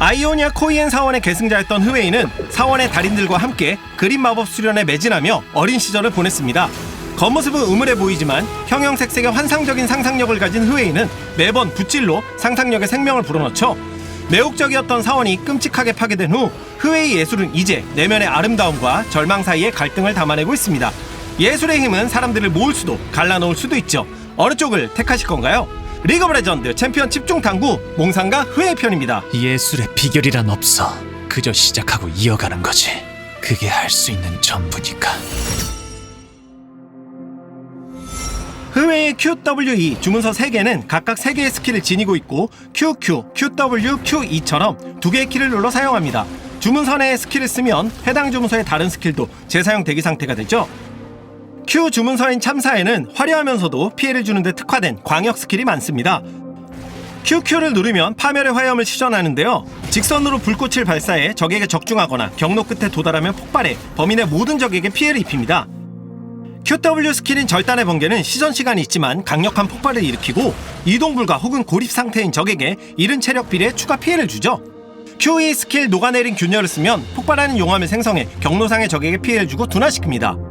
아이오니아 코이엔 사원의 계승자였던 흐웨이는 사원의 달인들과 함께 그림 마법 수련에 매진하며 어린 시절을 보냈습니다. 겉모습은 음울해 보이지만 형형색색의 환상적인 상상력을 가진 흐웨이는 매번 붓질로 상상력의 생명을 불어넣죠. 매혹적이었던 사원이 끔찍하게 파괴된 후 흐웨이 예술은 이제 내면의 아름다움과 절망 사이의 갈등을 담아내고 있습니다. 예술의 힘은 사람들을 모을 수도 갈라놓을 수도 있죠. 어느 쪽을 택하실 건가요? 리그 오브 레전드 챔피언 집중 탐구 몽상가 흐웨이 편입니다. 예술의 비결이란 없어. 그저 시작하고 이어가는 거지. 그게 할 수 있는 전부니까. 흐웨이 QWE 주문서 3개는 각각 3개의 스킬을 지니고 있고 QQ, QW, QE처럼 두 개의 키를 눌러 사용합니다. 주문서 내의 스킬을 쓰면 해당 주문서의 다른 스킬도 재사용 대기 상태가 되죠. Q 주문서인 참사에는 화려하면서도 피해를 주는데 특화된 광역 스킬이 많습니다. QQ를 누르면 파멸의 화염을 시전하는데요. 직선으로 불꽃을 발사해 적에게 적중하거나 경로 끝에 도달하면 폭발해 범인의 모든 적에게 피해를 입힙니다. QW 스킬인 절단의 번개는 시전 시간이 있지만 강력한 폭발을 일으키고 이동 불가 혹은 고립 상태인 적에게 이른 체력 비례 추가 피해를 주죠. QE 스킬 녹아내린 균열을 쓰면 폭발하는 용암을 생성해 경로상의 적에게 피해를 주고 둔화시킵니다.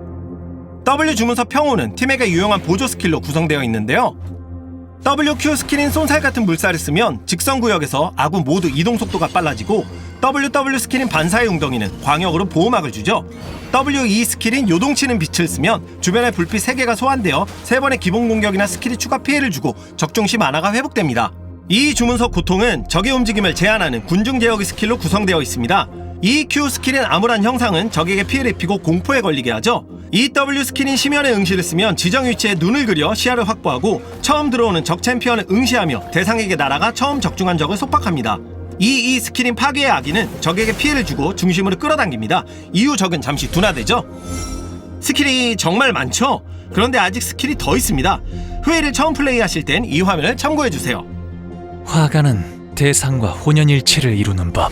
W 주문서 평호는 팀에게 유용한 보조 스킬로 구성되어 있는데요. WQ 스킬인 쏜살 같은 물살을 쓰면 직선 구역에서 아군 모두 이동 속도가 빨라지고 WW 스킬인 반사의 웅덩이는 광역으로 보호막을 주죠. WE 스킬인 요동치는 빛을 쓰면 주변의 불빛 3개가 소환되어 3번의 기본 공격이나 스킬이 추가 피해를 주고 적중 시 만화가 회복됩니다. 이 주문서 고통은 적의 움직임을 제한하는 군중 제어기 스킬로 구성되어 있습니다. EQ 스킬인 암울한 형상은 적에게 피해를 입히고 공포에 걸리게 하죠. EW 스킬인 심연의 응시를 쓰면 지정 위치에 눈을 그려 시야를 확보하고 처음 들어오는 적 챔피언을 응시하며 대상에게 날아가 처음 적중한 적을 속박합니다. EE 스킬인 파괴의 아기는 적에게 피해를 주고 중심으로 끌어당깁니다. 이후 적은 잠시 둔화되죠. 스킬이 정말 많죠? 그런데 아직 스킬이 더 있습니다. 후회를 처음 플레이하실 땐 이 화면을 참고해주세요. 화가는 대상과 혼연일체를 이루는 법.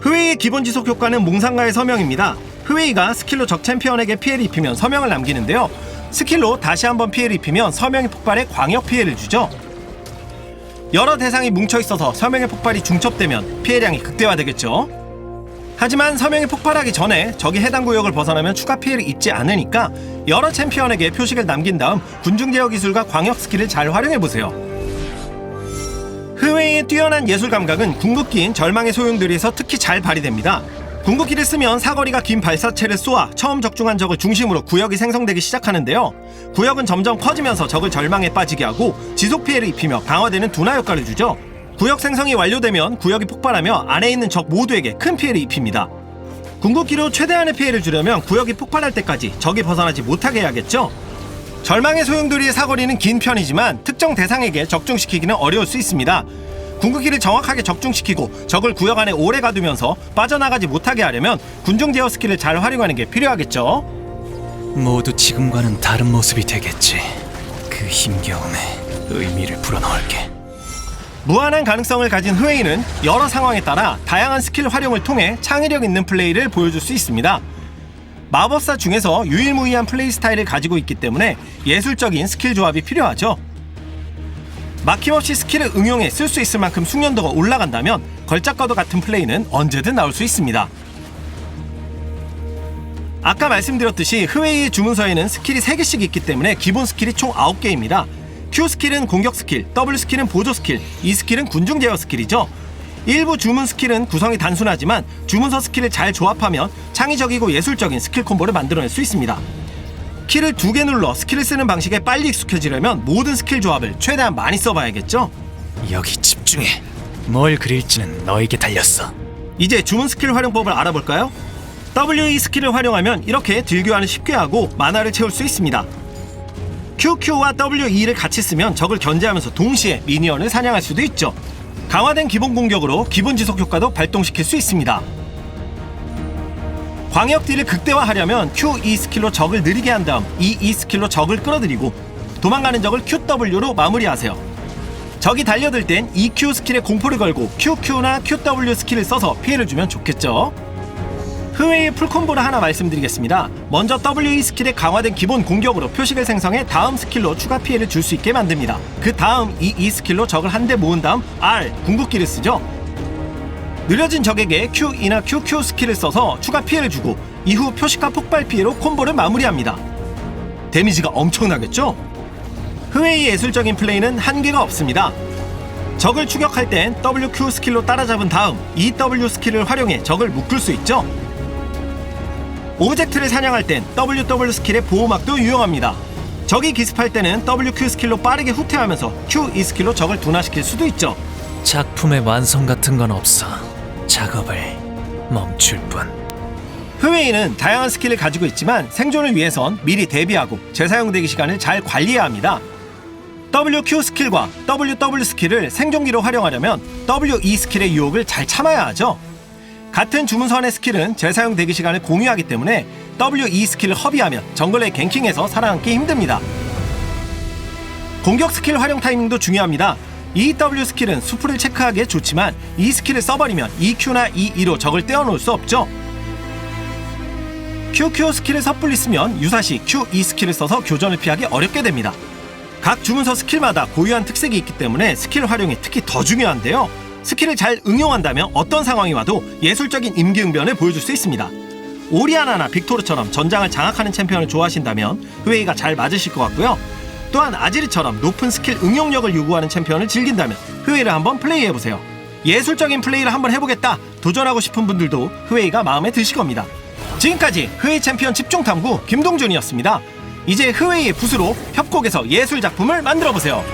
흐웨이의 기본 지속 효과는 몽상가의 서명입니다. 흐웨이가 스킬로 적 챔피언에게 피해를 입히면 서명을 남기는데요. 스킬로 다시 한번 피해를 입히면 서명이 폭발해 광역 피해를 주죠. 여러 대상이 뭉쳐 있어서 서명의 폭발이 중첩되면 피해량이 극대화되겠죠. 하지만 서명이 폭발하기 전에 적이 해당 구역을 벗어나면 추가 피해를 입지 않으니까 여러 챔피언에게 표식을 남긴 다음 군중 제어 기술과 광역 스킬을 잘 활용해 보세요. 흐웨이의 뛰어난 예술 감각은 궁극기인 절망의 소용돌이에서 특히 잘 발휘됩니다. 궁극기를 쓰면 사거리가 긴 발사체를 쏘아 처음 적중한 적을 중심으로 구역이 생성되기 시작하는데요. 구역은 점점 커지면서 적을 절망에 빠지게 하고 지속 피해를 입히며 강화되는 둔화 효과를 주죠. 구역 생성이 완료되면 구역이 폭발하며 안에 있는 적 모두에게 큰 피해를 입힙니다. 궁극기로 최대한의 피해를 주려면 구역이 폭발할 때까지 적이 벗어나지 못하게 해야겠죠. 절망의 소용돌이의 사거리는 긴 편이지만 특정 대상에게 적중시키기는 어려울 수 있습니다. 궁극기를 정확하게 적중시키고 적을 구역 안에 오래 가두면서 빠져나가지 못하게 하려면 군중 제어 스킬을 잘 활용하는 게 필요하겠죠. 모두 지금과는 다른 모습이 되겠지. 그 힘겨움에 의미를 불어넣을게. 무한한 가능성을 가진 흐웨이는 여러 상황에 따라 다양한 스킬 활용을 통해 창의력 있는 플레이를 보여줄 수 있습니다. 마법사 중에서 유일무이한 플레이 스타일을 가지고 있기 때문에 예술적인 스킬 조합이 필요하죠. 막힘없이 스킬을 응용해 쓸 수 있을 만큼 숙련도가 올라간다면 걸작과도 같은 플레이는 언제든 나올 수 있습니다. 아까 말씀드렸듯이 흐웨이의 주문서에는 스킬이 3개씩 있기 때문에 기본 스킬이 총 9개입니다. Q 스킬은 공격 스킬, W 스킬은 보조 스킬, E 스킬은 군중 제어 스킬이죠. 일부 주문 스킬은 구성이 단순하지만 주문서 스킬을 잘 조합하면 창의적이고 예술적인 스킬 콤보를 만들어낼 수 있습니다. 키를 두 개 눌러 스킬을 쓰는 방식에 빨리 익숙해지려면 모든 스킬 조합을 최대한 많이 써봐야겠죠. 여기 집중해. 뭘 그릴지는 너에게 달렸어. 이제 주문 스킬 활용법을 알아볼까요? WE 스킬을 활용하면 이렇게 딜교환을 쉽게 하고 만화를 채울 수 있습니다. QQ와 WE를 같이 쓰면 적을 견제하면서 동시에 미니언을 사냥할 수도 있죠. 강화된 기본 공격으로 기본 지속 효과도 발동시킬 수 있습니다. 광역 딜을 극대화하려면 QE 스킬로 적을 느리게 한 다음 EE 스킬로 적을 끌어들이고 도망가는 적을 QW로 마무리하세요. 적이 달려들 땐 EQ 스킬에 공포를 걸고 QQ나 QW 스킬을 써서 피해를 주면 좋겠죠. 흐웨이 풀콤보를 하나 말씀드리겠습니다. 먼저 WE 스킬의 강화된 기본 공격으로 표식을 생성해 다음 스킬로 추가 피해를 줄 수 있게 만듭니다. 그 다음 EE 스킬로 적을 한 대 모은 다음 R 궁극기를 쓰죠. 느려진 적에게 Q이나 QQ 스킬을 써서 추가 피해를 주고 이후 표식과 폭발 피해로 콤보를 마무리합니다. 데미지가 엄청나겠죠? 흐웨이 예술적인 플레이는 한계가 없습니다. 적을 추격할 땐 WQ 스킬로 따라잡은 다음 EW 스킬을 활용해 적을 묶을 수 있죠. 오브젝트를 사냥할 땐 WW 스킬의 보호막도 유용합니다. 적이 기습할 때는 WQ 스킬로 빠르게 후퇴하면서 QE 스킬로 적을 둔화시킬 수도 있죠. 작품의 완성 같은 건 없어. 작업을 멈출 뿐. 흐웨이는 다양한 스킬을 가지고 있지만 생존을 위해선 미리 대비하고 재사용 대기 시간을 잘 관리해야 합니다. WQ 스킬과 WW 스킬을 생존기로 활용하려면 WE 스킬의 유혹을 잘 참아야 하죠. 같은 주문선의 스킬은 재사용 대기 시간을 공유하기 때문에 WE 스킬을 허비하면 정글의 갱킹에서 살아남기 힘듭니다. 공격 스킬 활용 타이밍도 중요합니다. EW 스킬은 수풀을 체크하기에 좋지만 이 스킬을 써버리면 EQ나 EE로 적을 떼어놓을 수 없죠. QQ 스킬을 섣불리 쓰면 유사시 QE 스킬을 써서 교전을 피하기 어렵게 됩니다. 각 주문서 스킬마다 고유한 특색이 있기 때문에 스킬 활용이 특히 더 중요한데요. 스킬을 잘 응용한다면 어떤 상황이 와도 예술적인 임기응변을 보여줄 수 있습니다. 오리아나나 빅토르처럼 전장을 장악하는 챔피언을 좋아하신다면 흐웨이가 잘 맞으실 것 같고요. 또한 아지르처럼 높은 스킬 응용력을 요구하는 챔피언을 즐긴다면 흐웨이를 한번 플레이해보세요. 예술적인 플레이를 한번 해보겠다 도전하고 싶은 분들도 흐웨이가 마음에 드실 겁니다. 지금까지 흐웨이 챔피언 집중탐구 김동준이었습니다. 이제 흐웨이의 붓으로 협곡에서 예술 작품을 만들어 보세요.